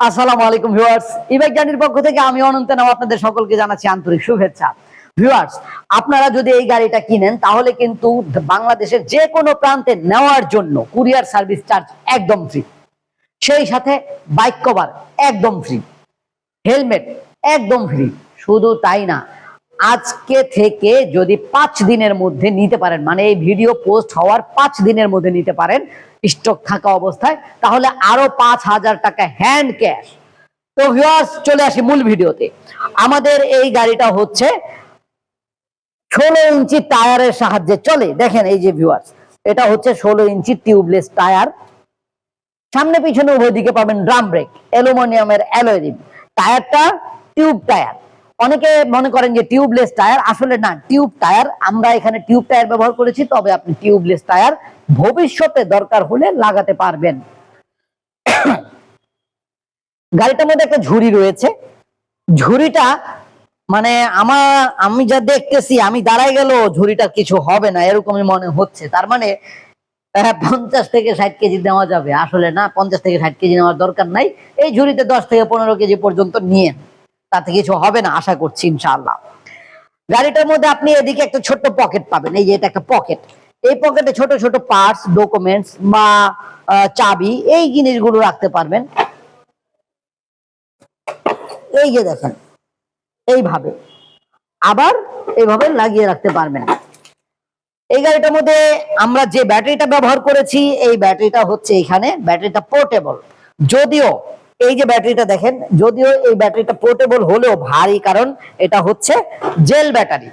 আসসালামু আলাইকুম viewers e-bike গাড়ির পক্ষ থেকে আমি অনন্ত নাম আপনাদের সকলকে জানাচ্ছি আন্তরিক শুভেচ্ছা। ভিউয়ার্স, আপনারা যদি এই গাড়িটা কিনেন, তাহলে কিন্তু বাংলাদেশের যে কোনো প্রান্তে নেওয়ার জন্য কুরিয়ার সার্ভিস চার্জ একদম ফ্রি সেই সাথে বাইক কভার একদম ফ্রি হেলমেট একদম ফ্রি শুধু তাই না আজকে থেকে যদি পাঁচ দিনের মধ্যে নিতে পারেন মানে এই ভিডিও পোস্ট হওয়ার পাঁচ দিনের মধ্যে নিতে পারেন স্টক থাকা অবস্থায়, তাহলে আরও পাঁচ হাজার টাকা হ্যান্ড ক্যাশ তো ভিউয়ার্স চলে আসি মূল ভিডিওতে। আমাদের এই গাড়িটা হচ্ছে ষোলো ইঞ্চি টায়ারের সাহায্যে চলে। দেখেন এই যে ভিউয়ার্স এটা হচ্ছে ষোলো ইঞ্চি টিউবলেস টায়ার। সামনে পিছনে উভয় দিকে পাবেন ড্রাম ব্রেক অ্যালুমিনিয়ামের অ্যালয় টায়ারটা টিউব টায়ার। অনেকে মনে করেন যে টিউবলেস টায়ার আসলে না টিউব টায়ার আমরা এখানে টিউব টায়ার ব্যবহার করেছি, তবে আপনি টিউবলেস টায়ার ভবিষ্যতে দরকার হলে লাগাতে পারবেন। গাড়িটার মধ্যে একটা ঝুড়ি রয়েছে। ঝুড়িটা মানে আমার, আমি যা দেখতেছি, আমি দাঁড়াই গেল ঝুড়িটা কিছু হবে না, এরকমই মনে হচ্ছে। তার মানে পঞ্চাশ থেকে ষাট কেজি নেওয়া যাবে। আসলে না, পঞ্চাশ থেকে ষাট কেজি নেওয়ার দরকার নাই। এই ঝুড়িতে দশ থেকে পনেরো কেজি পর্যন্ত নিয়ে তাতে কিছু হবে না, আশা করছি ইনশাআল্লাহ। গাড়িটার মধ্যে আপনি এদিকে একটা ছোট্ট পকেট পাবেন। এই যে এটা একটা পকেট এই পকেটে ছোট ছোট পার্টস ডকুমেন্টস বা চাবি, এই জিনিসগুলো রাখতে পারবেন। এই যে দেখেন, এইভাবে। আবার এইভাবে লাগিয়ে রাখতে পারবেন। এই গাড়িটার মধ্যে আমরা যে ব্যাটারিটা ব্যবহার করেছি, এই ব্যাটারিটা হচ্ছে এখানে ব্যাটারিটা পোর্টেবল যদিও এই যে ব্যাটারিটা দেখেন, যদিও এই ব্যাটারিটা পোর্টেবল হলেও ভারী, কারণ এটা হচ্ছে জেল ব্যাটারি।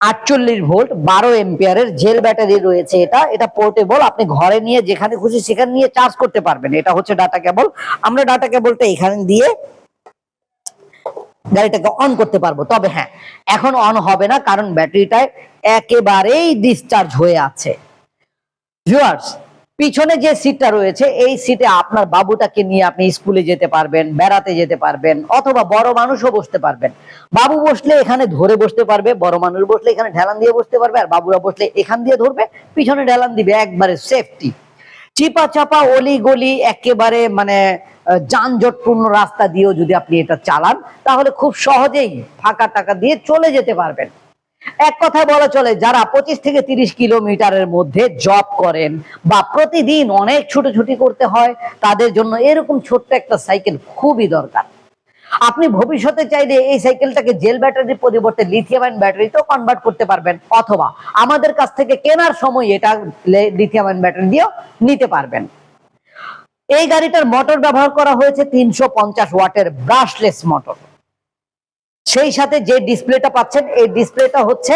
আটচল্লিশ ভোল্ট, বারো এম্পিয়ারের জেল ব্যাটারি রয়েছে এটা। এটা পোর্টেবল আপনি ঘরে নিয়ে যেখানে খুশি সেখানে নিয়ে চার্জ করতে পারবেন। এটা হচ্ছে ডাটা কেবল আমরা ডাটা কেবলটা এখানে দিয়ে গাড়িটাকে অন করতে পারব। তবে হ্যাঁ এখন অন হবে না, কারণ ব্যাটারিটায় একেবারেই ডিসচার্জ হয়ে আছে। ভিউয়ার্স পিছনে যে সিটটা রয়েছে, এই সিটে আপনার বাবুটাকে নিয়ে আপনি স্কুলে যেতে পারবেন, বেড়াতে যেতে পারবেন, অথবা বড় মানুষও বসতে পারবেন। বাবু বসলে এখানে ধরে বসতে পারবে, বড় মানুষ বসলে এখানে ঢেলান দিয়ে বসতে পারবে, আর বাবুরা বসলে এখান দিয়ে ধরবে, পিছনে ঢেলান দিবে, একবারে সেফটি চিপা চাপা, অলি গলি, একেবারে মানে যানজটপূর্ণ রাস্তা দিয়েও যদি আপনি এটা চালান, তাহলে খুব সহজেই ফাঁকা টাকা দিয়ে চলে যেতে পারবেন। এক কথায় বলা চলে, যারা পঁচিশ থেকে তিরিশ কিলোমিটারের মধ্যে জব করেন বা প্রতিদিন অনেক ছুটোছুটি করতে হয়, তাদের জন্য এরকম ছোট্ট একটা সাইকেল খুবই দরকার। আপনি ভবিষ্যতে চাইলে এই সাইকেলটাকে জেল ব্যাটারির পরিবর্তে লিথিয়াম ব্যাটারিতেও কনভার্ট করতে পারবেন, অথবা আমাদের কাছ থেকে কেনার সময় এটা লিথিয়াম আয়ন ব্যাটারি দিয়েও নিতে পারবেন। এই গাড়িটার মোটর ব্যবহার করা হয়েছে তিনশো পঞ্চাশ ওয়াটের ব্রাশলেস মোটর সেই সাথে যে ডিসপ্লেটা পাচ্ছেন, এই ডিসপ্লেটা হচ্ছে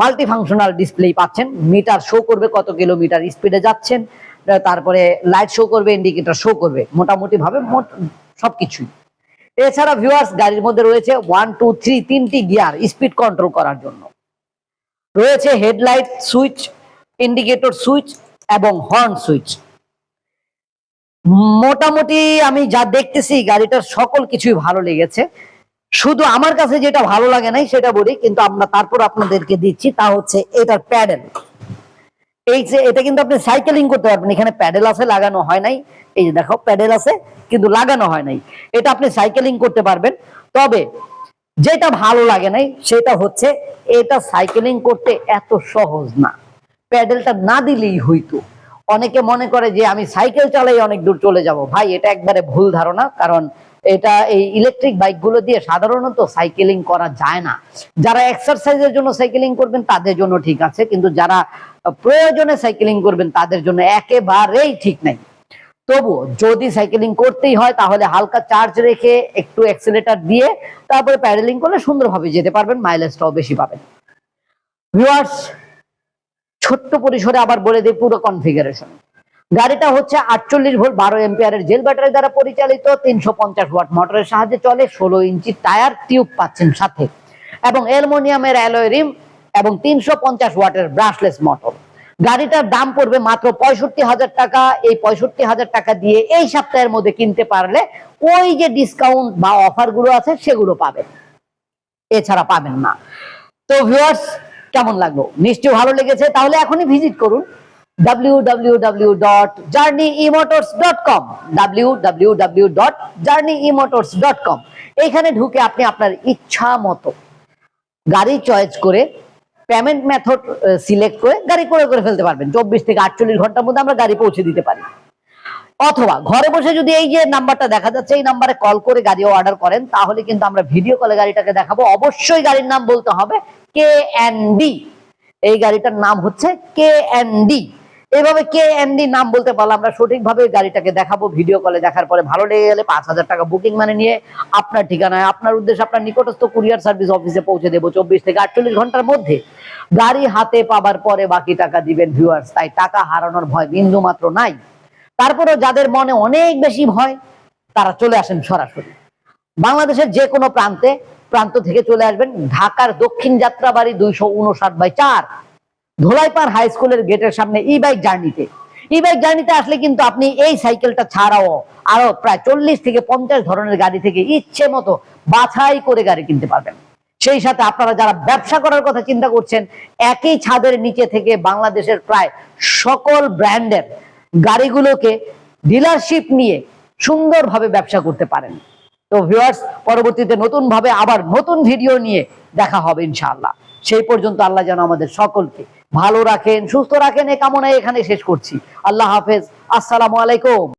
মাল্টি ফাংশনাল ডিসপ্লে পাচ্ছেন। মিটার শো করবে কত কিলোমিটার স্পিডে যাচ্ছেন তারপরে লাইট শো করবে ইন্ডিকেটর শো করবে মোটামুটি ভাবে মোট সবকিছুই। এছাড়া ভিউয়ার্স গাড়ির মধ্যে রয়েছে ওয়ান টু থ্রি তিনটি গিয়ার স্পিড কন্ট্রোল করার জন্য। রয়েছে হেডলাইট সুইচ ইন্ডিকেটর সুইচ এবং হর্ন সুইচ মোটামুটি আমি যা দেখতেছি, গাড়িটার সকল কিছুই ভালো লেগেছে। শুধু আমার কাছে যেটা ভালো লাগে নাই সেটা বলি, কিন্তু আমরা তারপর আপনাদেরকে দিচ্ছি, তা হচ্ছে এটার প্যাডেল। এই যে এটা কিন্তু আপনি সাইকেলিং করতে পারবেন, এখানে প্যাডেল আছে, লাগানো হয় নাই। এই যে দেখো, প্যাডেল আছে, কিন্তু লাগানো হয় নাই। এটা আপনি সাইকেলিং করতে পারবেন। তবে যেটা ভালো লাগে নাই, সেটা হচ্ছে এটা সাইকেলিং করতে এত সহজ না। প্যাডেলটা না দিলেই হইতো। অনেকে মনে করে যে, আমি সাইকেল চালাই অনেক দূর চলে যাব। ভাই, এটা একবারে ভুল ধারণা, কারণ এটা এই ইলেকট্রিক বাইকগুলো দিয়ে সাধারণত সাইকেলিং করা যায় না। যারা এক্সারসাইজের জন্য সাইকেলিং করবেন, তাদের জন্য ঠিক আছে। কিন্তু যারা প্রয়োজনে সাইকেলিং করবেন, তাদের জন্য একেবারেই ঠিক নাই। তবু যদি সাইকেলিং করতেই হয়, তাহলে হালকা চার্জ রেখে একটু অ্যাক্সিলেটার দিয়ে তারপরে প্যাডেলিং করলে সুন্দরভাবে যেতে পারবেন মাইলেজটাও বেশি পাবেন। ভিউয়ার্স ছোট্ট পরিসরে আবার বলে দিই, পুরো কনফিগারেশন গাড়িটা হচ্ছে আটচল্লিশ ভোল্ট বারো এম্পিয়ারের জেল ব্যাটারি দ্বারা পরিচালিত, তিনশো পঞ্চাশ ওয়াট মোটরের সাহায্যে চলে, ষোলো ইঞ্চি টায়ার টিউব পাচ্ছেন সাথে। এবং অ্যালুমিনিয়ামের অ্যালয় রিম এবং তিনশো পঞ্চাশ ওয়াটের ব্রাশলেস মোটর। গাড়িটার দাম পড়বে মাত্র পঁয়ষট্টি হাজার টাকা। এই পঁয়ষট্টি হাজার টাকা দিয়ে এই সপ্তাহের মধ্যে কিনতে পারলে ওই যে ডিসকাউন্ট বা অফারগুলো আছে, সেগুলো পাবেন। এছাড়া পাবেন না। তো ভিউয়ার্স কেমন লাগল? নিশ্চয়ই ভালো লেগেছে। তাহলে এখনই ভিজিট করুন। www.journeymotors.com www.journeymotors.com এইখানে ঢুকে আপনি আপনার ইচ্ছা মতো গাড়ি চয়েস করে পেমেন্ট মেথড সিলেক্ট করে গাড়ি করে করে ফেলতে পারবেন। চব্বিশ থেকে আটচল্লিশ ঘণ্টার মধ্যে আমরা গাড়ি পৌঁছে দিতে পারি। অথবা ঘরে বসে যদি এই যে নাম্বারটা দেখা যাচ্ছে, এই নাম্বারে কল করে গাড়ি অর্ডার করেন, তাহলে কিন্তু আমরা ভিডিও কলে গাড়িটাকে দেখাবো। অবশ্যই গাড়ির নাম বলতে হবে কে এন ডি। এই গাড়িটার নাম হচ্ছে কে এন ডি। এইভাবে কে ডি নাম বলতে পারলে, আমরা সঠিকভাবে গাড়িটাকে দেখাবো ভিডিও কলে দেখার পরে ভালো লেগে গেলে পাঁচ হাজার টাকা বুকিং মানে নিয়ে আপনার ঠিকানায়, আপনার উদ্দেশ্যে আপনার নিকটস্থ কুরিয়ার সার্ভিস অফিসে পৌঁছে দেবো চব্বিশ থেকে আটচল্লিশ ঘণ্টার মধ্যে। গাড়ি হাতে পাবার পরে বাকি টাকা দিবেন ভিউয়ার্স তাই টাকা হারানোর ভয় বিন্দু মাত্র নাই। তারপরেও যাদের মনে অনেক বেশি ভয়, তারা চলে আসেন সরাসরি। বাংলাদেশের যে কোনো প্রান্তে, প্রান্ত থেকে চলে আসবেন ঢাকার দক্ষিণ যাত্রাবাড়ি দুইশো উনষাট বাই চার। ধোলাইপাড় হাই স্কুলের গেটের সামনে ই বাইক জার্নিতে ই বাইক জার্নিতে আসলে কিন্তু আপনি এই সাইকেলটা ছাড়াও আরও প্রায় চল্লিশ থেকে পঞ্চাশ ধরনের গাড়ি থেকে ইচ্ছে মতো বাছাই করে গাড়ি কিনতে পারবেন। সেই সাথে আপনারা যারা ব্যবসা করার কথা চিন্তা করছেন, একই ছাদের নিচে থেকে বাংলাদেশের প্রায় সকল ব্র্যান্ডের গাড়িগুলোকে ডিলারশিপ নিয়ে সুন্দরভাবে ব্যবসা করতে পারেন। তো ভিউয়ার্স পরবর্তীতে নতুন ভাবে আবার নতুন ভিডিও নিয়ে দেখা হবে ইনশাআল্লাহ। সেই পর্যন্ত আল্লাহ যেন আমাদের সকলকে ভালো রাখেন সুস্থ রাখেন এ কামনায় এখানে শেষ করছি। আল্লাহ হাফেজ আসসালামু আলাইকুম।